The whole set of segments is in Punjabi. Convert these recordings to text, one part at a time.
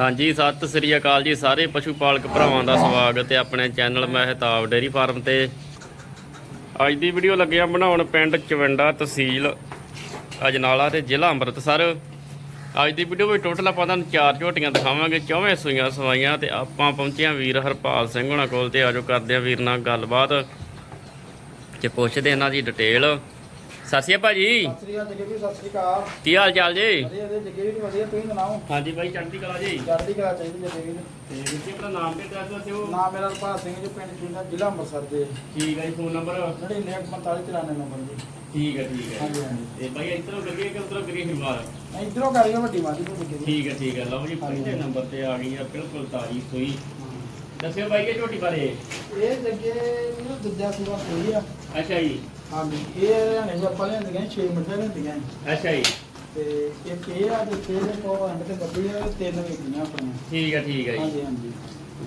ਹਾਂਜੀ, ਸਤਿ ਸ੍ਰੀ ਅਕਾਲ ਜੀ ਸਾਰੇ ਪਸ਼ੂ ਪਾਲਕ ਭਰਾਵਾਂ ਦਾ ਸਵਾਗਤ ਹੈ ਆਪਣੇ ਚੈਨਲ ਮਹਿਤਾਬ ਡੇਰੀ ਫਾਰਮ ਤੇ। ਅੱਜ ਦੀ ਵੀਡੀਓ ਲੱਗਿਆ ਬਣਾਉਣ ਪਿੰਡ ਚਵੰਡਾ ਤਹਿਸੀਲ, ਅਜਨਾਲਾ ਤੇ ਜ਼ਿਲ੍ਹਾ ਅੰਮ੍ਰਿਤਸਰ। ਅੱਜ ਦੀ ਵੀਡੀਓ ਵਿੱਚ ਟੋਟਲ ਆਪਾਂ ਤੁਹਾਨੂੰ ਚਾਰ ਝੋਟੀਆਂ ਦਿਖਾਵਾਂਗੇ, ਚੌਵੇਂ ਸੂਈਆਂ ਸਵਾਈਆਂ ਤੇ ਆਪਾਂ ਪਹੁੰਚੇ ਵੀਰ ਹਰਪਾਲ ਸਿੰਘ ਹੋਣਾ ਕੋਲ ਤੇ ਆਜੋ ਕਰਦੇ ਹਾਂ ਵੀਰ ਨਾਲ ਗੱਲਬਾਤ ਤੇ ਪੁੱਛਦੇ ਇਹਨਾਂ ਦੀ ਡਿਟੇਲ ਸਤਿ ਸ਼੍ਰੀ ਅਕਾਲ ਭਾਜੀ। ਸਤਿ ਸ੍ਰੀ ਅਕਾਲ ਜੱਗੇ ਵੀ ਸਤਿ ਸ੍ਰੀ ਅਕਾਲ। ਕੀ ਹਾਲ ਚਾਲ ਜੀ? ਵਧੀਆ ਵਧੀਆ ਜੱਗੇ ਵੀ ਵਧੀਆ ਤੁਸੀਂ ਸੁਣਾਓ? ਹਾਂਜੀ ਭਾਈ ਚੜ੍ਹਦੀ ਕਲਾ ਜੀ। ਚੜ੍ਹਦੀ ਕਲਾ ਚਾਹੀਦੀ ਜੱਗੇ ਵੀ ਤੇ ਵੀਰ ਜੀ ਆਪਣਾ ਨਾਮ ਤੇ ਦੱਸ ਦਿਓ? ਨਾਮ ਮੇਰਾ ਰਪਾਲ ਸਿੰਘ ਜੀ ਪਿੰਡ ਚੀਨਾ ਜ਼ਿਲ੍ਹਾ ਅੰਮ੍ਰਿਤਸਰ ਦੇ। ਠੀਕ ਹੈ ਜੀ ਫੋਨ ਨੰਬਰ 9945 ਨੰਬਰ ਜੀ। ਠੀਕ ਹੈ ਠੀਕ ਹੈ ਹਾਂਜੀ ਹਾਂਜੀ। ਤੇ ਭਾਈ ਇਧਰੋਂ ਲੱਗੇ ਕਿ ਉਧਰੋਂ ਕਰੀਏ ਹਿਮਾਰ ਇਧਰੋਂ ਕਰੀ ਵੱਡੀ ਮਾਦੀ ਤੋਂ ਜੀ ਠੀਕ ਹੈ ਠੀਕ ਹੈ ਲਓ ਜੀ ਪਹਿਲੇ ਨੰਬਰ ਤੇ ਆ ਗਈ ਆ ਬਿਲਕੁਲ ਤਾਜੀ ਸੂਈ ਦੱਸਿਓ ਭਾਈ ਇਹ ਝੋਟੀ ਬਾਰੇ ਇਹ ਜੱਗੇ ਨੂੰ ਦੂਜਾ ਸੂਆ ਸੋਈ ਆ। ਅੱਛਾ ਜੀ। ਹਾਂਜੀ ਇਹ ਹਰਿਆਣੇ ਦੇ ਆਪਾਂ ਲੈਂਦੀਆਂ 6 ਮਿੰਟਾਂ ਲੈਂਦੀਆਂ ਅੱਛਾ ਜੀ। ਤੇ ਇੱਕ ਇਹ ਆ ਤੇ ਤੇ ਦੇ ਕੋ ਅੰਡ ਤੇ ਬੱਬੀ ਆ ਤਿੰਨ ਵੇਚੀਆਂ ਆਪਣੀਆਂ। ਠੀਕ ਹੈ ਠੀਕ ਹੈ ਜੀ। ਹਾਂਜੀ ਹਾਂਜੀ।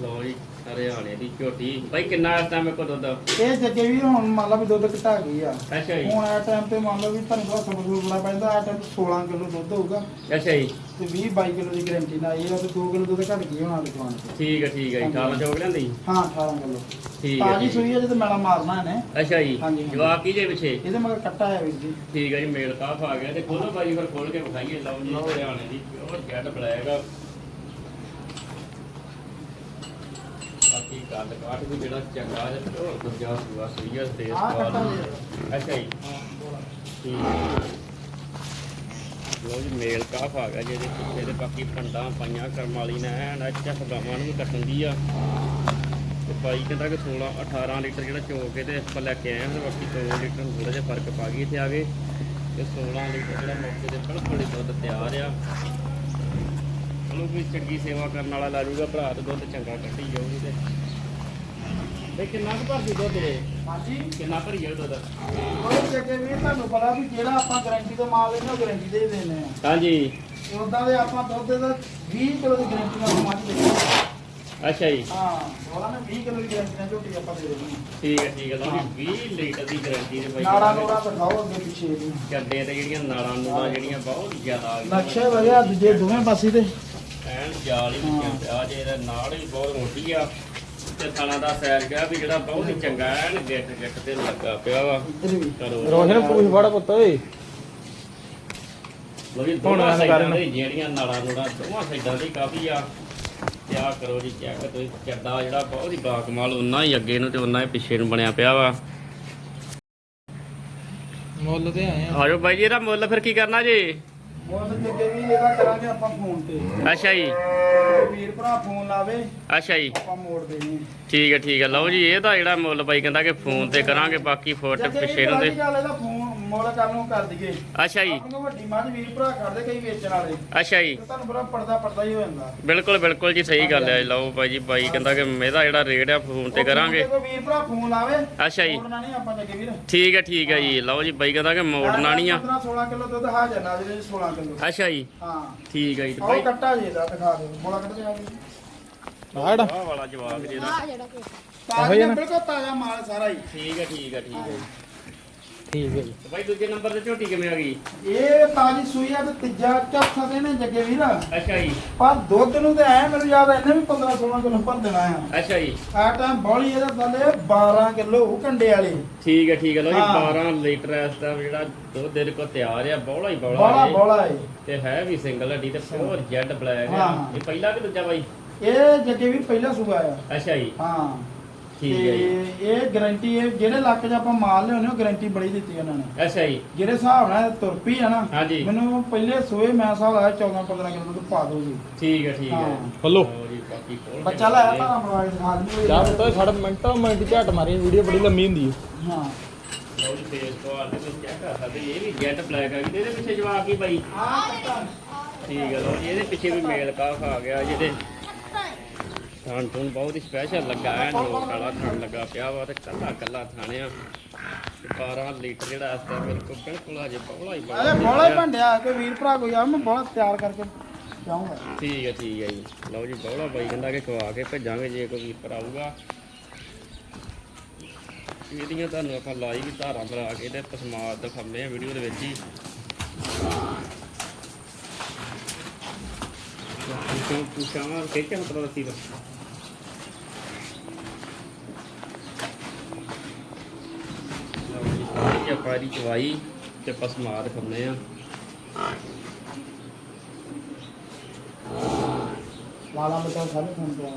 ਲਓ ਜੀ। ਹਰਿਆਣੇ ਦੀ ਝੋਟੀ। ਭਾਈ ਕਿੰਨਾ ਇਸ ਟਾਈਮ ਕੋ ਦੁੱਧ? ਇਹ ਜੱਗੇ ਵੀ ਹੁਣ ਮੰਨ ਲਾ ਵੀ ਦੁੱਧ ਘਟਾ ਗਈ ਆ। ਅੱਛਾ ਜੀ। ਹੁਣ ਆ ਟਾਈਮ ਤੇ ਮੰਨ ਲਓ ਵੀ ਤੁਹਾਨੂੰ ਬਹੁਤ ਸਬਰ ਬੜਾ ਪੈਂਦਾ ਆ ਟਾਈਮ 16 ਕਿਲੋ ਦੁੱਧ ਹੋਊਗਾ। ਅੱਛਾ ਜੀ। ਤੇ 20 22 ਕਿਲੋ ਦੀ ਗਾਰੰਟੀ ਨਾਲ ਇਹ ਆ ਤੇ 2 ਕਿਲੋ ਦੁੱਧ ਘਟ ਗਈ ਹੋਣਾ ਦੁਕਾਨ ਤੇ। ਠੀਕ ਹੈ ਠੀਕ ਹੈ ਜੀ। 18 ਚੌਕ ਲੈਂਦੀ ਹਾਂ 18 ਕਿਲੋ। ਠੀਕ ਹੈ ਤਾਜੀ ਹੈ। ਸੂਈ ਆ ਜਦੋਂ ਮੈਲਾ ਮਾਰਨਾ ਇਹਨੇ। ਅੱਛਾ ਜੀ। ਜਵਾਕ ਕੀ ਜੇ ਪਿੱਛੇ? ਇਹਦੇ ਮਗਰ ਕੱਟਾ ਹੈ ਵੀਰ ਜੀ। ਠੀਕ ਹੈ ਜੀ ਮੇਲ ਕਾਫ ਆ ਗਿਆ। ਤੇ ਖੋਲੋ ਬਾਈ ਫਿਰ ਖੋਲ ਕੇ ਵਿਖਾਈਏ। ਲਓ ਜੀ ਹਰਿਆਣੇ ਦੀ ਪਿਓਰ ਜੈਟ ਬਲੈਕ ਬਾਕੀ ਗੱਲ ਕਾਟ ਵੀ ਜਿਹੜਾ ਚੰਗਾ ਹੈ ਉਹ ਦੂਜਾ ਸੂਆ ਸੂਈਆ ਤੇ ਆਹ ਕੱਟਾ ਸਵਾਲ ਦੇ ਅੱਛਾ ਜੀ। ਮੇਲ ਕਾਫ ਆ ਗਿਆ ਜਿਹਦੇ ਪਿੱਛੇ ਤੇ ਬਾਕੀ ਪੰਡਾਂ ਪਾਈਆਂ ਕਰਮ ਵਾਲੀ ਨੇ ਐਨ ਅੱਛਾ ਗਾਵਾਂ ਨੂੰ ਵੀ ਕੱਟਣ ਦੀ ਆ। ਤੇ ਬਾਈ ਕਹਿੰਦਾ ਕਿ 16 18 ਲੀਟਰ ਜਿਹੜਾ ਚੋ ਕੇ ਤੇ ਆਪਾਂ ਲੈ ਕੇ ਆਏ ਹਾਂ ਬਾਕੀ 2 ਲੀਟਰ ਨੂੰ ਥੋੜਾ ਜਿਹਾ ਫ਼ਰਕ ਪਾ ਗਈ ਇੱਥੇ ਆ ਗਏ ਤੇ 16 ਲੀਟਰ ਜਿਹੜਾ ਮੌਕੇ ਤੇ ਬਿਲਕੁਲ ਹੀ ਦੁੱਧ ਤਿਆਰ ਆ। ਚਲੋ ਕੋਈ ਚੰਗੀ ਸੇਵਾ ਕਰਨ ਵਾਲਾ ਲਾ ਜੂਗਾ ਭਰਾ ਤੇ ਦੁੱਧ ਚੰਗਾ ਕੱਢੀ ਜਾਊਗੀ ਤੇ। ਤੇ ਕਿੰਨਾ ਕੁ ਭਰਦੀ ਦੁੱਧ ਦੇ ਹਾਂਜੀ। ਕਿੰਨਾ ਭਰੀ ਜਾਊ ਦੁੱਧ? ਉਹ ਜੱਗੇ ਵੀ ਤੁਹਾਨੂੰ ਪਤਾ ਵੀ ਜਿਹੜਾ ਆਪਾਂ ਗਾਰੰਟੀ ਤੋਂ ਮਾਲ ਲੈਣਾ ਗਾਰੰਟੀ ਦੇ ਹੀ ਦੇਣੇ ਆ। ਹਾਂਜੀ। ਉਦਾਂ ਦੇ ਆਪਾਂ ਦੁੱਧ ਦਾ 20 ਕਿਲੋ ਦੀ ਗਾਰੰਟੀ ਨਾਲ ਮੱਝ ਦੇ ਅੱਛਾ ਜੀ। ਹਾਂ ਉਹਨਾਂ ਨੇ 20 ਕਿਲੋ ਦੀ ਗਾਰੰਟੀ ਨਾਲ ਝੋਟੀ ਆਪਾਂ ਦੇ ਦੇਣੀ ਠੀਕ ਹੈ ਠੀਕ ਹੈ ਜੀ 20 ਲੀਟਰ ਦੀ ਗਾਰੰਟੀ ਦੇ ਬਾਈ। ਨਾੜਾ ਨੂੜਾ ਦਿਖਾਓ ਅੱਗੇ ਪਿੱਛੇ। ਦੀ ਚੱਡੇ ਤੇ ਜਿਹੜੀਆਂ ਨਾੜਾਂ ਨੂੜਾਂ ਜਿਹੜੀਆਂ ਬਹੁਤ ਜ਼ਿਆਦਾ ਆ ਗਈਆਂ। ਨਕਸ਼ੇ ਵਧੀਆ ਦੂਜੇ ਦੋਵੇਂ ਪਾਸੇ ਤੇ। ਐਨ ਜਾਲ ਹੀ ਵਿੱਚੋਂ ਪਿਆ ਜੇ ਇਹਦਾ ਨਾਲ ਵੀ ਬਹੁਤ ਮੋਟੀ ਆ। ਤੇ ਥਾਣਾ ਦਾ ਸੈਰ ਗਿਆ ਵੀ ਜਿਹੜਾ ਬਹੁਤ ਹੀ ਚੰਗਾ ਐਨ ਗਿੱਟ ਗਿੱਟ ਤੇ ਲੱਗਾ ਪਿਆ ਵਾ। ਰੋਸ਼ਨ ਪੂਛ ਫੜ ਪੁੱਤ ਓਏ। ਲੋ ਵੀ ਹੁਣ ਦੋਵਾਂ ਐਂ ਸਾਈਡਾਂ। ਦੇ ਜਿਹੜੀਆਂ ਨਾੜਾਂ ਨੂੜਾਂ ਦੋਵਾਂ ਸਾਈਡਾਂ ਦੀ ਕਾਫੀ ਆ। ਤੇ ਕਰੋ ਜੀ ਚੈੱਕ ਤੁਸੀਂ ਚੱਡਾ ਜਿਹੜਾ ਬਹੁਤ ਹੀ ਬਾਕਮਾਲ ਉਨਾ ਹੀ ਅੱਗੇ ਨੂੰ ਤੇ ਉਨਾ ਹੀ ਪਿੱਛੇ ਨੂੰ ਬਣਿਆ ਪਿਆ ਵਾ। ਮੁੱਲ ਤੇ ਆਏ ਆ। ਆਜੋ ਬਾਈ ਜੀ ਇਹਦਾ ਮੁੱਲ ਫਿਰ ਕੀ ਕਰਨਾ ਜੀ? ਮੁੱਲ ਜੱਗੇ ਵੀ ਇਹਦਾ ਕਰਾਂਗੇ ਆਪਾਂ ਫੋਨ ਤੇ। ਅੱਛਾ ਜੀ। ਤੇ ਵੀਰ ਭਰਾ ਫੋਨ ਲਾਵੇ ਅੱਛਾ ਜੀ। ਆਪਾਂ ਮੋੜ ਦੇਣੀ ਠੀਕ ਹੈ ਠੀਕ ਹੈ। ਲਓ ਜੀ ਇਹਦਾ ਜਿਹੜਾ ਮੁੱਲ ਬਾਈ ਕਹਿੰਦਾ ਕਿ ਫੋਨ ਤੇ ਕਰਾਂਗੇ ਬਾਕੀ ਫੋਟੋ ਪਿੱਛੇ ਨੂੰ ਤੇ ਗੱਲ ਇਹਦਾ ਫੋਨ ਮੁੱਲ ਕਰਨ ਨੂੰ ਕਰ ਦਈਏ। ਅੱਛਾ ਜੀ। ਆਪਣੇ ਕੋਲ ਵੱਡੀ ਮੱਝ ਵੀਰ ਭਰਾ ਕਰਦੇ ਕਈ ਵੇਚਣ ਵਾਲੇ। ਅੱਛਾ ਜੀ। ਤੇ ਤੁਹਾਨੂੰ ਬੜਾ ਪਰਦਾ ਪਰਦਾ ਹੀ ਹੋ ਜਾਂਦਾ। ਬਿਲਕੁਲ ਬਿਲਕੁਲ ਜੀ ਸਹੀ ਗੱਲ ਹੈ। ਲਓ ਬਾਈ ਜੀ ਬਾਈ ਕਹਿੰਦਾ ਕਿ ਇਹਦਾ ਜਿਹੜਾ ਰੇਟ ਆ ਫੋਨ ਤੇ ਕਰਾਂਗੇ। ਕੋਈ ਵੀਰ ਭਰਾ ਫੋਨ ਲਾਵੇ ਅੱਛਾ ਜੀ। ਮੋੜਨਾ ਨਹੀਂ ਆਪਾਂ ਜੱਗੇ ਵੀਰ। ਠੀਕ ਹੈ ਠੀਕ ਹੈ ਜੀ। ਲਓ ਜੀ ਬਾਈ ਕਹਿੰਦਾ ਕਿ ਮੋੜਨਾ ਨਹੀਂ ਆ। 15 16 ਕਿਲੋ ਦੁੱਧ ਹਾਜ਼ਰ ਨਾਲ ਜਿਹੜੇ 16 ਕਿਲੋ। ਅੱਛਾ ਜੀ। ਹਾਂ। ਠੀਕ ਹੈ ਜੀ ਤੇ ਆਹ ਬਾਈ ਕੱਟਾ ਜੀ ਦਾ ਦਿਖਾ ਦਿਓ। ਬੋਲਾ ਕੱਟ ਦੇ ਆ ਜੀ ਆਹ ਵਾਲਾ ਜਵਾਬ ਜੀ ਇਹਦਾ ਤਾਜ਼ਾ ਬਿਲਕੁਲ ਤਾਜ਼ਾ ਮਾਲ ਸਾਰਾ ਹੀ। ਠੀਕ ਹੈ ਠੀਕ ਹੈ ਠੀਕ ਹੈ। ਠੀਕ ਹੈ ਜੀ। ਤੇ ਬਾਈ ਦੂਜੇ ਨੰਬਰ ਤੇ ਝੋਟੀ ਕਿਵੇਂ ਆ ਗਈ? ਇਹ ਤਾਜੀ ਸੂਈ ਆ ਤੇ ਤੀਜਾ ਚੌਥਾ ਦਿਨ ਹੈ ਜੱਗੇ ਵੀਰ। ਅੱਛਾ ਜੀ। ਪਰ ਦੁੱਧ ਨੂੰ ਤੇ ਐ ਮੈਨੂੰ ਯਾਦ ਆ ਇਹਨੇ ਵੀ 15 16 ਕਿਲੋ ਭਰ ਦੇਣਾ ਆ। ਅੱਛਾ ਜੀ। ਆ ਟਾਈਮ ਬੋਲੀ ਇਹਦਾ ਥੱਲੇ 12 ਕਿਲੋ ਉਹ ਕੰਡੇ ਵਾਲੀ। ਠੀਕ ਹੈ ਠੀਕ ਹੈ। ਲਓ ਜੀ ਹਾਂ। 12 ਲੀਟਰ ਇਸ ਦਾ ਜਿਹੜਾ ਦੁੱਧ ਦੇ ਕੋ ਤਿਆਰ ਆ ਬੌਲਾ ਹੀ ਬੌਲਾ ਬੋਲਾ ਏ ਤੇ ਹੈ ਵੀ ਸਿੰਗਲ ਹੱਡੀ ਤੇ ਪਿਓਰ ਜੈਡ ਬਲੈਕ ਆ। ਹਾਂ। ਇਹ ਪਹਿਲਾ ਕਿ ਦੂਜਾ ਬਾਈ? ਇਹ ਜੱਗੇ ਵੀਰ ਪਹਿਲਾ ਸੂਆ ਆ। ਅੱਛਾ ਜੀ। ਹਾਂ। ਠੀਕ ਤੇ ਹੈ ਜੀ। ਇਹ ਗਾਰੰਟੀ ਇਹ ਜਿਹੜੇ ਇਲਾਕੇ 'ਚ ਆਪਾਂ ਮਾਲ ਲਿਆਉਂਦੇ ਉਹ ਗਾਰੰਟੀ ਬੜੀ ਦਿੱਤੀ ਉਹਨਾਂ ਨੇ। ਅੱਛਾ ਜੀ। ਜਿਹੜੇ ਹਿਸਾਬ ਨਾਲ ਇਹ ਤੁਰ ਪਈ ਆ ਨਾ ਹਾਂਜੀ। ਮੈਨੂੰ ਪਹਿਲੇ ਸੂਏ ਮੈਂ ਹਿਸਾਬ ਲਾਇਆ 14 15 ਕਿਲੋ ਦੁੱਧ ਪਾ ਦੋਗੀ ਠੀਕ ਹੈ ਠੀਕ ਹੈ। ਹਾਂ। ਹਲੋ ਲਓ ਜੀ ਬਾਕੀ ਖੋਲ ਕੇ ਬੱਚਾ ਲਾਇਆ। ਤਾਂ ਕੇ ਦਿਖਾ ਦਿੰਦੇ ਜਾ ਪੁੱਤ ਖੜ ਮਿੰਟੋ ਮਿੰਟ ਝਟ ਮਾਰੀ ਵੀਡੀਓ ਬੜੀ ਲੰਮੀ ਹੁੰਦੀ ਹੈ। ਹਾਂ। ਲਓ ਜੀ ਫੇਸ ਤੋਂ ਆ ਤੇ ਤੁਸੀਂ ਚੈੱਕ ਕਰ ਸਕਦੇ ਇਹ ਵੀ ਜੈਟ ਬਲੈਕ ਆ। ਗਈ ਤੇ ਇਹਦੇ ਪਿੱਛੇ ਜਵਾਬ ਕੀ ਬਾਈ ਆ ਠੀਕ ਹੈ ਲਓ ਜੀ ਇਹਦੇ ਪਿੱਛੇ ਵੀ ਮੇਲ ਕਾਫ ਆ ਗਿਆ ਜਿਹਦੇ ਥਾਣ ਥੂਣ ਬਹੁਤ ਹੀ ਸਪੈਸ਼ਲ ਲੱਗਾ ਹੈ ਨੋਟ ਵਾਲਾ ਥਾਣ ਲੱਗਾ ਪਿਆ ਵਾ ਤੇ ਕੱਲਾ ਕੱਲਾ ਥਾਣਿਆ 12 ਲੀਟਰ ਜਿਹੜਾ ਇਸ ਦਾ ਬਿਲਕੁਲ ਬਿਲਕੁਲ ਅਜੇ ਬੌਲਾ ਹੀ ਬੜਾ ਅਰੇ ਬੋਲਾ ਹੀ ਭੰਡਿਆ ਕੋਈ ਵੀਰ ਭਰਾ ਕੋਈ ਆ ਮੈਂ ਬੋਲਾ ਤਿਆਰ ਕਰਕੇ ਜਾਊਂਗਾ। ਠੀਕ ਹੈ ਠੀਕ ਹੈ ਜੀ। ਲਓ ਜੀ ਬੌਲਾ ਬਾਈ ਕਹਿੰਦਾ ਕਿ ਖਵਾ ਕੇ ਭੇਜਾਂਗੇ ਜੇ ਕੋਈ ਵੀਰ ਭਰਾ ਆਊਗਾ। ਇਹਦੀਆਂ ਤੁਹਾਨੂੰ ਆਪਾਂ ਲਾਈ ਵੀ ਧਾਰਾਂ ਬਣਾ ਕੇ ਤੇ ਪਸਮਾਦ ਦਿਖਾਉਂਦੇ ਆ ਵੀਡੀਓ ਦੇ ਵਿੱਚ ਹੀ। ਪੁੱਛਾਂ ਪੁੱਛਾਂ ਕਿ ਕਿਹ ਪਤਾ ਦੱਸੀ ਬਸ ਇਹ ਆਪਾਂ ਦੀ ਚਵਾਈ ਤੇ ਪਸਮਾ ਦਿਖਾਉਂਦੇ ਆ ਲਾਲਾ ਬਤਾ ਸਾਰੇ ਫੋਨ ਤੋਂ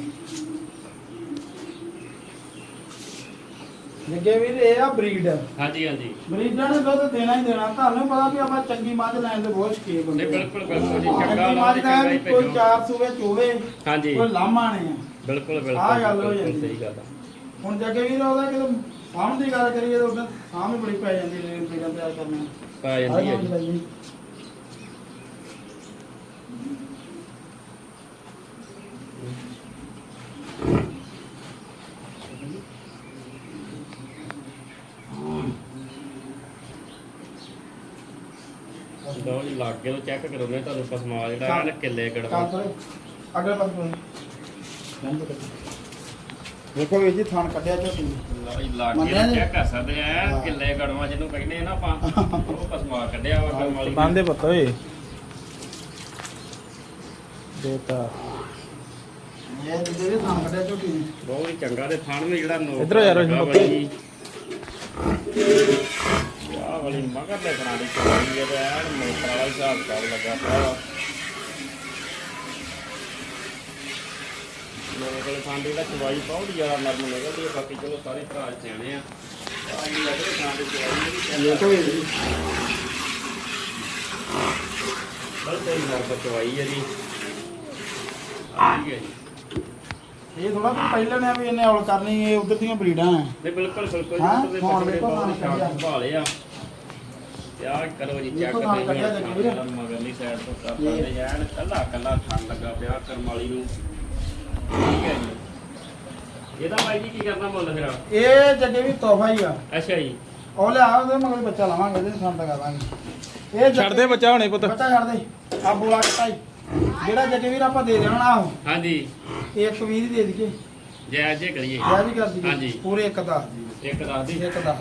ਜੱਗੇ ਵੀਰ ਇਹ ਆ ਬਰੀਡ ਹਾਂਜੀ ਹਾਂਜੀ। ਬਰੀਡਾਂ ਨੇ ਦੁੱਧ ਦੇਣਾ ਹੀ ਦੇਣਾ। ਤੁਹਾਨੂੰ ਪਤਾ ਵੀ ਆਪਾਂ ਚੰਗੀ ਮੱਝ ਲੈਣ ਦੇ ਬਹੁਤ ਸ਼ਕੀਨ ਨਹੀਂ ਹੁੰਦੇ ਆ। ਬਿਲਕੁਲ ਬਿਲਕੁਲ ਜੀ ਚੰਗਾ ਮੱਝ ਦਾ ਚੰਗਾ ਵੀ ਹੀ ਕੋਈ ਭੇਜੋ। ਚਾਰ ਸੂਵੇ ਚੋਵੇ ਹਾਂਜੀ। ਕੋਈ ਲਾਮਾ ਨਹੀਂ ਆ। ਬਿਲਕੁਲ ਬਿਲਕੁਲ ਆਹ ਗੱਲ ਹੋ ਬਿਲਕੁਲ ਜਾਂਦੀ। ਸਹੀ ਗੱਲ ਆ। ਹੁਣ ਜੱਗੇ ਵੀਰ ਉਹਦਾ ਕਿਦੋਂ ਸਾਹਮ ਦੀ ਗੱਲ ਕਰੀਏ ਤਾਂ ਉਹਦਾ ਸਾਹਮ ਬੜੀ ਪੈ ਜਾਂਦੀ ਰੇਲ ਬਰੀਡਾਂ ਤਿਆਰ ਕਰਨਾ। ਪਾ ਜਾਂਦੀ ਹੈ ਜੀ। ਲਓ ਜੀ ਲਾਗੇ ਤੋਂ ਚੈੱਕ ਕਰੋਗੇ ਤੁਹਾਨੂੰ ਪਸਮਾ ਜਿਹੜਾ ਹੈ ਨਾ ਕਿੱਲੇ ਕੰਮ ਗੜਵਾ ਕਰੋ ਅਗਲੇ ਪਾਸੇ ਦੇਖੋ ਵੀਰ ਜੀ ਥਾਣ ਕੱਢਿਆ ਝੋਟੀ ਨੇ। ਜੀ ਲਾਗੇ ਮੰਨਿਆ ਜੀ? ਚੈੱਕ ਕਰ ਸਕਦੇ ਆ। ਕਿੱਲੇ ਗੜਵਾ ਜਿਹਨੂੰ ਕਹਿੰਦੇ ਆ ਨਾ ਆਪਾਂ ਉਹ ਪਸਮਾ ਕੱਢਿਆ ਵਾ ਕੰਮ ਵਾਲੀ ਨੇ। ਬੰਦੇ ਪੁੱਤ ਓਏ ਦੇਤਾ ਇਹ ਜਿਹੜੇ ਥਾਣ ਕੱਢਿਆ ਝੋਟੀ ਨੇ ਬਹੁਤ ਹੀ ਚੰਗਾ ਤੇ ਥਣ ਵੀ ਜਿਹੜਾ ਨੋਕ ਇੱਧਰੋਂ ਯਾਰ ਲੱਗਾ ਵਾ ਮੱਕੀ। ਜੀ। ਆਹ ਵਾਲੀ ਮਗਰ ਦੇ ਬਣਾ ਦੀ ਚੋਰੀ ਹੈ ਤੇ ਐਨ ਮੋਟਰ ਵਾਲਾ ਹਿਸਾਬ ਕਰ ਲੱਗਾ ਪਿਆ ਵਾ। ਮੇਰੇ ਕੋਲ ਖਾਂਦੇ ਦਾ ਚਵਾਈ ਬਹੁਤ ਜ਼ਿਆਦਾ ਨਰਮ ਨਿਕਲਦੀ ਹੈ ਬਾਕੀ ਚਲੋ ਸਾਰੇ ਭਰਾ ਸਿਆਣੇ ਆ। ਆਹ ਜੀ ਲੱਗਦੇ ਖਾਂਦੇ ਚਵਾਈ ਇਹਦੀ ਦੇਖੋ ਵੀਰ ਜੀ ਬਸ ਇਹ ਨਰਮ ਚਵਾਈ ਹੈ ਜੀ। ਆਹ ਠੀਕ ਹੈ ਜੀ। ਇਹ ਥੋੜਾ ਪਹਿਲਾਂ ਨੇ ਵੀ ਇਹਨੇ ਔਲ ਕਰਨੀ ਇਹ ਉਧਰ ਦੀਆਂ ਬਰੀਡਾਂ ਆ ਨਹੀਂ ਬਿਲਕੁਲ ਬਿਲਕੁਲ ਹਾਂ, ਜੀ ਹੁਣ ਵੇਖੋ ਨਾਲ। ਸੰਭਾਲੇ ਆ। ਯਾਰ ਕਰੋ ਜੀ ਚੈੱਕ ਜੀ ਵੀਰ। ਮਗਰਲੀ ਸਾਈਡ ਤੋਂ ਕਰ ਸਕਦੇ ਯਾਰ ਕੱਲਾ ਕੱਲਾ ਥਣ ਲੱਗਾ ਪਿਆ ਕਰਮਾਲੀ ਨੂੰ। ਠੀਕ ਹੈ ਜੀ ਇਹਦਾ ਜੀ ਕੀ ਕਰਨਾ ਮੁੱਲ ਫਿਰ? ਇਹ ਜੱਗੇ ਵੀ ਤੋਹਫਾ ਹੀ ਆ। ਅੱਛਾ ਜੀ। ਉਹ ਲਿਆ ਉਹਦੇ ਮਗਰ ਬੱਚਾ ਲਾਵਾਂਗੇ ਇਹਦੇ ਸੰਤ ਕਰਾਂਗੇ ਇਹ ਛੱਡ ਦੇ ਬੱਚਾ ਹੁਣੇ ਪੁੱਤ। ਬੱਚਾ ਛੱਡ ਦੇ। ਆ ਬੋਲਾ ਕੱਟਾਈ ਜਿਹੜਾ ਜੱਗੇ ਵੀਰ ਆਪਾਂ ਦੇ ਦੇਣਾ ਆਹੋ ਹਾਂਜੀ। ਇੱਕ ਵੀਰ ਦੇ ਦਈਏ। ਜੈ ਜੇ ਕਰੀਏ। ਵਿਆਹ ਵੀ ਕਰ ਦਈਏ। ਹਾਂਜੀ। ਪੂਰੇ ਇੱਕ ਦਾ। ਇੱਕ ਦੱਸ ਦੀ। ਇੱਕ ਦਾ।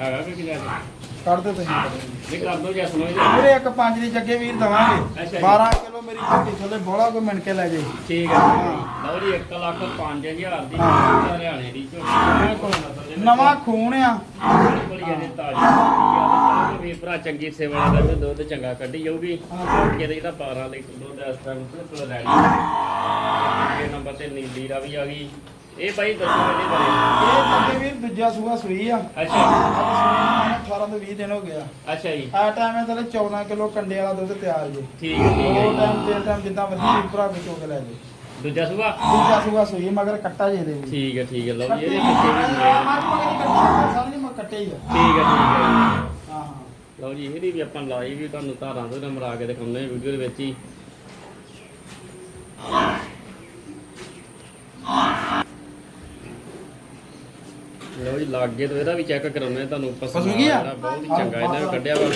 ਹੈਗਾ ਕਿ ਕਿਹਦਾ ਕੱਢ ਦਿਓ ਤੁਸੀਂ। ਨਹੀਂ ਕਰ ਦੋ ਜੈਸ ਨੂੰ ਪੂਰੇ ਇੱਕ ਪੰਜ ਦੀ ਜੱਗੇ ਵੀਰ ਦਵਾਂਗੇ। ਅੱਛਾ ਜੀ। 12 ਕਿਲੋ ਮੇਰੀ ਝੋਟੀ ਥੱਲੇ ਬੋਲਾ ਕੋਈ ਮਿਣ ਕੇ ਲੈ ਜੇ। ਠੀਕ ਹੈ ਲਓ ਜੀ 1 ਲੱਖ 5000 ਦੀ ਹਾਂ। ਹਰਿਆਣੇ ਦੀ ਝੋਟੀ ਨਵਾਂ ਖੂਨ ਆ ਬਿਲਕੁਲ ਹੀ ਇਹਦੇ ਤਾਜ਼ੀ ਆ। ਤੇ ਵੀਰ ਭਰਾ ਚੰਗੀ ਸੇਵਾ ਦਾ ਤੇ ਦੁੱਧ ਚੰਗਾ ਕੱਢੀ ਜਾਊਗੀ। ਹਾਂ। ਇਹਦੇ ਜਿਹੜਾ 12 ਲੀਟਰ ਦੁੱਧ ਇਸ ਟਾਈਮ ਰੈਡੀ ਇਹ ਨੰਬਰ ਤੇ ਨੀਲੀ ਦਾ ਵੀ ਆ ਗਈ। ਇਹ ਬਾਈ ਦੱਸੋ ਇਹਦੇ ਬਾਰੇ। ਇਹ ਜੱਗੇ ਵੀਰ ਦੂਜਾ ਸੂਆ ਸੂਈ ਆ। ਅੱਛਾ। ਅੱਜ ਸੂਈ ਨੂੰ 18 ਤੋਂ 20 ਦਿਨ ਹੋ ਗਿਆ। ਅੱਛਾ ਜੀ। ਆ ਟਾਈਮ ਹੈ ਥੱਲੇ 14 ਕਿਲੋ ਕੰਡੇ ਵਾਲਾ ਦੁੱਧ ਤਿਆਰ ਜੇ। ਠੀਕ ਹੈ ਠੀਕ ਉਹ। ਟਾਈਮ ਤਿੰਨ ਟਾਈਮ ਜਿੱਦਾਂ ਮਰਜ਼ੀ ਵੀਰ ਭਰਾ ਕੇ ਚੋਕ ਲੈ ਜੇ। ਦੂਜਾ ਸੁਭਾ ਦੂਜਾ ਸੂਆ ਸੂਈ ਮਗਰ ਕੱਟਾ ਜੇ ਦੇ ਵੀ ਠੀਕ ਹੈ ਠੀਕ ਹੈ। ਲਓ ਜੀ ਇਹਦੇ ਪਿੱਛੇ ਵੀ ਮੇਲ ਮੱਝ ਮਗਰ ਹੀ ਕੱਟੀ ਸਾਰੀ ਮੈਂ ਕੱਟੇ ਹੀ ਆ। ਠੀਕ ਹੈ ਠੀਕ ਹੈ ਜੀ। ਹਾਂ ਹਾਂ। ਲਓ ਜੀ ਇਹਦੀ ਵੀ ਆਪਾਂ ਲਾਈ ਵੀ ਤੁਹਾਨੂੰ ਧਾਰਾਂ ਤੋਂ ਆ ਕੇ ਦਿਖਾਉਂਦੇ ਹਾਂ ਵੀਡੀਓ ਦੇ ਵਿੱਚ ਹੀ। ਜੀ ਲਾਗੇ ਤੋਂ ਇਹਦਾ ਵੀ ਚੈੱਕ ਕਰਾਉਂਦੇ ਹਾਂ ਤੁਹਾਨੂੰ ਕੀ ਆ? ਜਿਹੜਾ ਬਹੁਤ ਹੀ ਚੰਗਾ ਇਹਨਾਂ ਨੇ ਕੱਢਿਆ ਵਾ।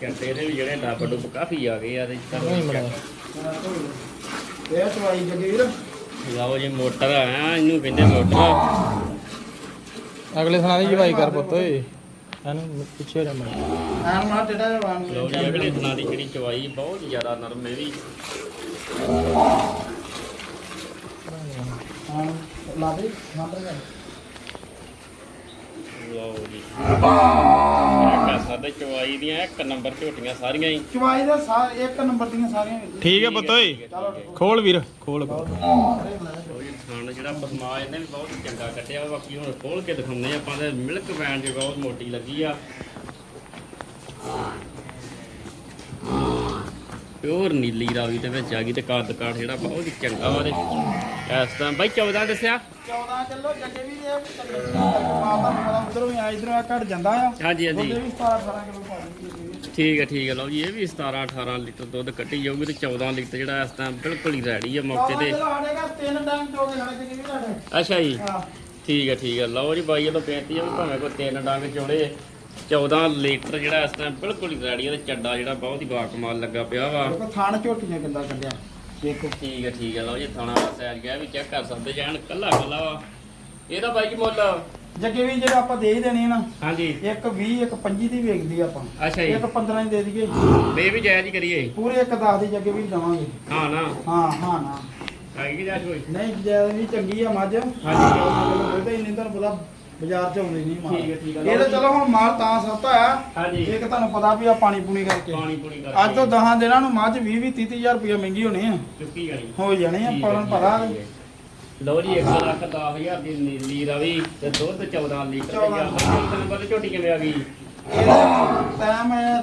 ਕਹਿੰਦੇ ਇਹਦੇ ਵੀ ਜਿਹੜੇ ਡੱਬ ਡੁੱਬ ਕਾਫੀ ਆ ਗਏ ਆ ਤੇ। ਨਹੀਂ। ਇਹ ਚਵਾਈ ਜੱਗੇ ਵੀਰ। ਲਓ ਜੀ ਮੋਟਰ ਆ ਇਹਨੂੰ ਕਹਿੰਦੇ ਮੋਟਰ। ਅਗਲੇ ਸੁਣਾ ਦੀ ਜਵਾਈ ਕਰ ਪੁੱਤ ਓਏ। ਇਹਨੂੰ ਪਿੱਛੇ ਰਹਿ ਮੈਂ ਐਨ ਮਾ ਟੇਡਾ ਜਵਾਨ ਲਓ ਜੀ ਅਗਲੇ ਦਿਨਾਂ ਦੀ ਜਿਹੜੀ ਚਵਾਈ ਬਹੁਤ ਜ਼ਿਆਦਾ ਨਰਮ ਹੈ ਵੀ। ਹਾਂ ਲਾ ਦੇ ਮਾਤਰ ਕਰ ਲਓ ਜੀ। ਇਹ ਸਾਡੇ ਚਵਾਈ ਦੀਆਂ ਇੱਕ ਨੰਬਰ ਝੋਟੀਆਂ ਸਾਰੀਆਂ ਹੀ। ਚਵਾਈ ਦਾ ਸਾ- ਇੱਕ ਨੰਬਰ ਦੀਆਂ ਸਾਰੀਆਂ ਵੀਰ ਠੀਕ ਹੈ ਪੁੱਤ ਓਏ। ਖੋਲ ਵੀਰ ਖੋਲ। ਜੀ। ਥਣ ਜਿਹੜਾ ਪਸਮਾ ਇਹਨੇ ਵੀ ਬਹੁਤ ਚੰਗਾ ਕੱਟਿਆ ਵਾ। ਬਾਕੀ ਹੁਣ ਖੋਲ ਕੇ ਦਿਖਾਉਂਦੇ ਆਪਾਂ ਤੇ। ਮਿਲਕ ਵੈਨ ਜੀ ਬਹੁਤ ਮੋਟੀ ਲੱਗੀ ਆ। ਪਿਓਰ ਨੀਲੀ ਰਾਵੀ ਦੇ ਵਿੱਚ ਆ ਗਈ ਤੇ ਕੱਦ ਕਾਠ ਜਿਹੜਾ ਬਹੁਤ ਹੀ ਚੰਗਾ ਵਾ ਤੇ ਇਸ ਤਰ੍ਹਾਂ ਬਾਈ 14 ਦੱਸਿਆ? 14 ਕਿਲੋ ਜੱਗੇ ਵੀ ਇਹ ਪਤਾ ਉਧਰੋਂ ਹੀ ਆ ਇਧਰੋਂ ਆ ਘਟ ਜਾਂਦਾ ਆ। ਹਾਂਜੀ ਹਾਂਜੀ। ਉਹਦੇ ਵੀ 17 18 ਕਿਲੋ ਪਾ ਦਿੰਦੀ ਠੀਕ ਹੈ ਠੀਕ ਹੈ ਲਓ ਜੀ ਇਹ ਵੀ 17 18 ਲੀਟਰ ਦੁੱਧ ਕੱਢੀ ਜਾਊਗੀ ਤੇ 14 ਲੀਟਰ ਜਿਹੜਾ ਇਸ ਟਾਈਮ ਬਿਲਕੁਲ ਹੀ ਰੈਡੀ ਆ ਮੌਕੇ ਤੇ। ਚਲੋ ਵੀ ਅੱਛਾ ਜੀ। ਹਾਂ। ਠੀਕ ਹੈ ਠੀਕ ਹੈ ਲਓ ਜੀ ਬਾਈ ਇਹਦੋਂ ਬੇਨਤੀ ਹੈ ਵੀ ਭਾਵੇਂ ਕੋਈ ਤਿੰਨ ਡੰਗ ਚੋੜੇ 14 ਲੀਟਰ ਜਿਹੜਾ ਇਸ ਟਾਈਮ ਬਿਲਕੁਲ ਹੀ ਰੈਡੀ ਹੈ ਤੇ ਚੱਡਾ ਜਿਹੜਾ ਬਹੁਤ ਹੀ ਬਾਕਮਾਲ ਲੱਗਾ ਪਿਆ ਵਾ। ਦੇਖੋ ਥਾਣ ਝੋਟੀਆਂ ਕਿੰਦਾ ਕੱਢਿਆ ਦੇਖੋ। ਠੀਕ ਹੈ ਠੀਕ ਹੈ ਲਓ ਜੀ ਥਾਣਾ ਦਾ ਸੈਰ ਗਿਆ ਵੀ ਚੈੱਕ ਕਰ ਸਕਦੇ ਜਾਣ ਕੱਲਾ ਕੱਲਾ ਵਾ। ਇਹਦਾ ਬਾਈ ਜੀ ਮੁੱਲ? ਜੱਗੇ ਵੀ ਜਿਹੜਾ ਆਪਾਂ ਦੇ ਹੀ ਦੇਣੀ ਨਾ ਹਾਂਜੀ। ਇੱਕ 20 ਇੱਕ 25 ਦੀ ਵੇਚਦੀ ਆਪਾਂ। ਅੱਛਾ ਜੀ। ਇੱਕ 15 ਦੀ ਦੇ ਦਈਏ। ਬੇ ਵੀ ਜਾਇਜ਼ ਹੀ ਕਰੀਏ। ਪੂਰੇ ਇੱਕ 10 ਦੀ ਜੱਗੇ ਵੀ ਦਵਾਂਗੇ। ਹਾਂ ਨਾ। ਹਾਂ ਹਾਂ ਨਾ। ਆਏਗੀ ਜਾ ਕੋਈ? ਨਹੀਂ ਜੈਦ ਵੀ ਚੰਗੀ ਆ ਮੱਝ। ਹਾਂਜੀ। ਉਹਦਾ ਇੰਨੀ ਤੁਹਾਨੂੰ ਪਤਾ ਬਾਜ਼ਾਰ ਚ ਆਉਂਦੀ ਨਹੀਂ ਮਾਲ। ਠੀਕ ਹੈ, ਠੀਕ ਹੈ। ਇਹ ਤਾਂ ਚਲੋ ਹੁਣ ਮਾਲ ਤਾਂ ਸਸਤਾ ਆ। ਹਾਂਜੀ। ਇੱਕ ਤੁਹਾਨੂੰ ਪਤਾ ਵੀ ਆ ਪਾਣੀ ਪੂਣੀ ਕਰਕੇ। ਪਾਣੀ ਪੂਣੀ ਕਰਕੇ। ਅੱਜ ਤੋਂ 10 ਦਿਨਾਂ ਨੂੰ ਮੱਝ 20 20 30 ਹਜ਼ਾਰ ਰੁਪਏ ਮਹਿੰਗੀ ਹੋਣੀ ਆ। ਚੁੱਕੀ ਜਾਣੀ। ਹੋ ਜਾਣੀ ਆ ਠੀਕ ਹੈ। ਲਓ ਜੀ 1 ਲੱਖ 10000 ਦੀ ਨੀਲੀ ਰਵੀ ਤੇ ਦੁੱਧ 14 ਲੀਟਰ ਤੇ 14 ਜਾਂ ਤੁਹਾਨੂੰ ਪਤਾ ਝੋਟੀ ਕਿਵੇਂ ਆ ਗਈ? ਇਹਦਾ ਟਾਈਮ ਹੈ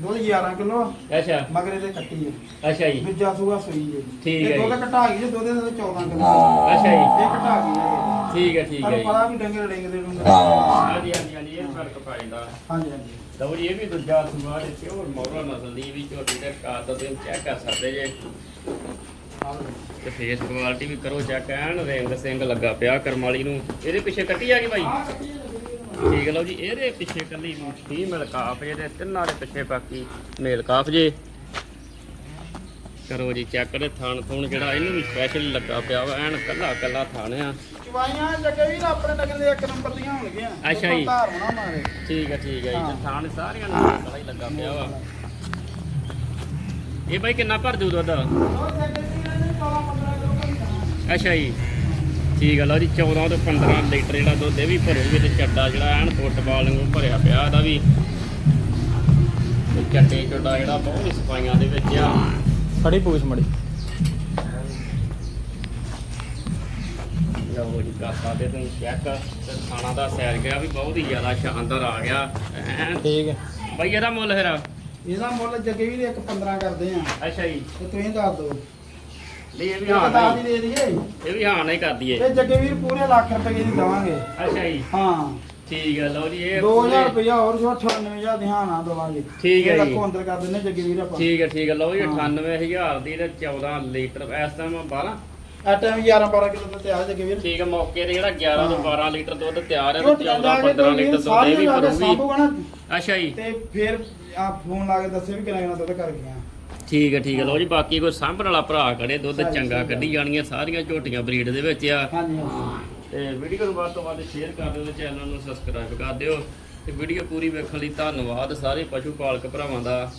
ਦੁੱਧ 11 ਕਿਲੋ ਅੱਛਾ। ਮਗਰੇ ਤੇ ਕੱਟੀ ਹੈ ਅੱਛਾ ਜੀ। ਦੂਜਾ ਸੂਆ ਸੂਈ ਹੈ ਠੀਕ ਹੈ ਇਹ। ਦੁੱਧ ਘਟਾ ਗਈ ਜੇ ਦੁੱਧ ਦੇ 14 ਕਿਲੋ। ਅੱਛਾ ਜੀ। ਇਹ ਘਟਾ ਗਈ ਹੈ ਠੀਕ ਹੈ ਠੀਕ ਹੈ ਤੁਹਾਨੂੰ ਜੀ। ਪਤਾ ਵੀ ਡੰਗਰ ਡੰਗਦੇ ਨੂੰ ਹਾਂਜੀ ਹਾਂਜੀ ਹਾਂਜੀ ਇਹ ਫ਼ਰਕ ਪੈ ਜਾਂਦਾ। ਹਾਂਜੀ ਹਾਂਜੀ। ਲਓ ਜੀ ਇਹ ਵੀ ਦੂਜਾ ਸੂਆ ਦੇ ਪਿਓਰ ਮੌਰਾ ਨਸਲ ਦੀ ਵੀ ਝੋਟੀ ਦੇ ਕਾਰ ਦਾ ਤੁਸੀਂ ਚੈੱਕ ਕਰ ਸਕਦੇ ਜੇ। ਤੇ ਫੇਸ ਕੁਆਲਿਟੀ ਵੀ ਕਰੋ ਚੈੱਕ ਐਨ ਰਿੰਗ ਸਿੰਘ ਲੱਗਾ ਪਿਆ ਕਰਮਾਲੀ ਨੂੰ। ਇਹਦੇ ਪਿੱਛੇ ਕੱਟੀ ਆ ਗਈ ਹੈ ਲੱਗੀ ਠੀਕ ਹੈ ਲਓ ਜੀ ਇਹਦੇ ਪਿੱਛੇ ਕੱਲੀ ਫੀਮੇਲ ਕਾਫ ਜੇ ਤੇ ਤਿੰਨਾਂ ਦੇ ਪਿੱਛੇ ਬਾਕੀ ਮੇਲ ਕਾਫ ਜੇ। ਕਰੋ ਜੀ ਚੈੱਕ ਦੇ ਥਣ ਥੁਣ ਜਿਹੜਾ ਇਹਨੂੰ ਵੀ ਸਪੈਸ਼ਲ ਲੱਗਾ ਪਿਆ ਵਾ ਐਨ ਕੱਲਾ ਕੱਲਾ ਥਣ ਆ। ਚਵਾਈਆਂ ਜੱਗੇ ਵੀ ਨਾ ਆਪਣੇ ਨਗਰ ਦੇ ਇੱਕ ਨੰਬਰ ਦੀਆਂ ਹੋਣਗੀਆਂ। ਅੱਛਾ ਜੀ। ਧਾਰ ਬਣਾ ਮਾਰੇ। ਠੀਕ ਹੈ ਠੀਕ ਹੈ। ਜੀ ਥਣ ਸਾਰੀਆਂ ਨੂੰ ਕੱਲਾ ਹੀ ਲੱਗਾ ਪਿਆ ਵਾ। ਇਹ ਬਾਈ ਕਿੰਨਾ ਭਰ ਦੂ ਦੁੱਧ? ਅੱਛਾ ਜੀ। ਠੀਕ ਹੈ ਲਓ ਜੀ 14 ਤੋਂ 15 ਲੀਟਰ ਜਿਹੜਾ ਦੁੱਧ ਇਹ ਵੀ ਭਰੂਗੇ ਤੇ ਚੱਡਾ ਜਿਹੜਾ ਐਨ ਫੁੱਟਬਾਲ ਵਾਂਗੂ ਭਰਿਆ ਪਿਆ ਇਹਦਾ ਵੀ। ਤੇ ਚੱਡੇ ਚੱਡਾ ਜਿਹੜਾ ਬਹੁਤ ਹੀ ਸਫਾਈਆਂ ਦੇ ਵਿੱਚ ਆ। ਖੜੀ ਪੂਛ ਮੜੀ। ਲਓ ਜੀ ਕਰ ਸਕਦੇ ਤੁਸੀਂ ਚੈੱਕ ਤੇ ਖਾਣਾ ਦਾ ਸੈਰ ਗਿਆ ਵੀ ਬਹੁਤ ਹੀ ਜ਼ਿਆਦਾ ਸ਼ਾਨਦਾਰ ਆ ਗਿਆ। ਐਨ ਠੀਕ ਹੈ ਬਾਈ ਇਹਦਾ ਮੁੱਲ ਫਿਰ? ਇਹਦਾ ਮੁੱਲ ਜੱਗੇ ਵੀ ਦੇ ਇੱਕ 15 ਕਰਦੇ ਆ। ਅੱਛਾ ਜੀ। ਤੇ ਤੁਸੀਂ ਦੱਸ ਦਿਓ। ਨਹੀਂ ਇਹ ਵੀ ਹਾਂ ਦਸ ਨਹੀਂ। ਦੀ ਦੇ ਦਈਏ। ਇਹ ਵੀ ਹਾਂ ਨਹੀਂ ਕਰਦੀ ਏ ਤੇ ਜੱਗੇ ਵੀਰ ਪੂਰੇ ਲੱਖ ਰੁਪਏ ਦੀ ਦਵਾਂਗੇ। ਅੱਛਾ ਜੀ। ਹਾਂ। ਠੀਕ ਹੈ ਲਓ ਜੀ ਇਹ 2000 ਰੁਪਇਆ ਹੋਰ ਜੋ 98000 ਦੀ ਹਾਂ ਨਾ ਦਵਾਂਗੇ। ਠੀਕ ਹੈ ਇਹ ਜੀ। ਲੱਖੋਂ ਅੰਦਰ ਕਰ ਦਿੰਨੇ ਜੱਗੇ ਵੀਰ ਆਪਾਂ। ਠੀਕ ਹੈ ਠੀਕ ਹੈ ਲਓ ਜੀ ਹਾਂ। 98000 ਦੀ ਤੇ 14 ਲੀਟਰ। ਇਸ ਟਾਈਮ 12 ਆ ਟਾਈਮ 11 12 ਕਿਲੋ ਤਿਆਰ ਜੱਗੇ ਵੀਰ। ਠੀਕ ਹੈ ਮੌਕੇ ਤੇ ਜਿਹੜਾ 11 ਤੋਂ ਹਾਂ। 12 ਲੀਟਰ ਦੁੱਧ ਤਿਆਰ ਹੈ ਤੇ ਜਾਂਦਾ 14 15 ਲੀਟਰ ਦੁੱਧ ਇਹ ਵੀ ਭਰੂਗੀ ਅੱਛਾ ਜੀ। ਤੇ ਫਿਰ ਆ ਫੋਨ ਲਾ ਕੇ ਦੱਸੇ ਵੀ ਕਿੰਨਾ ਕਿੰਨਾ ਦੁੱਧ ਕਰ ਗਿਆ ਠੀਕ ਹੈ ਠੀਕ ਹੈ ਲਓ ਜੀ ਬਾਕੀ ਕੋਈ ਸਾਂਭਣ ਵਾਲਾ ਭਰਾ ਖੜੇ ਦੁੱਧ ਚੰਗਾ ਕੱਢੀ ਜਾਣੀਆਂ ਸਾਰੀਆਂ ਝੋਟੀਆਂ ਬਰੀਡ ਦੇ ਵਿੱਚ ਆ। ਹਾਂਜੀ ਹਾਂਜੀ। ਤੇ ਵੀਡੀਓ ਨੂੰ ਵੱਧ ਤੋਂ ਵੱਧ ਸ਼ੇਅਰ ਕਰ ਦਿਓ ਤੇ ਚੈਨਲ ਨੂੰ ਸਬਸਕ੍ਰਾਈਬ ਕਰ ਦਿਓ। ਤੇ ਵੀਡੀਓ ਪੂਰੀ ਵੇਖਣ ਲਈ ਧੰਨਵਾਦ ਸਾਰੇ ਪਸ਼ੂ ਪਾਲਕ ਭਰਾਵਾਂ ਦਾ।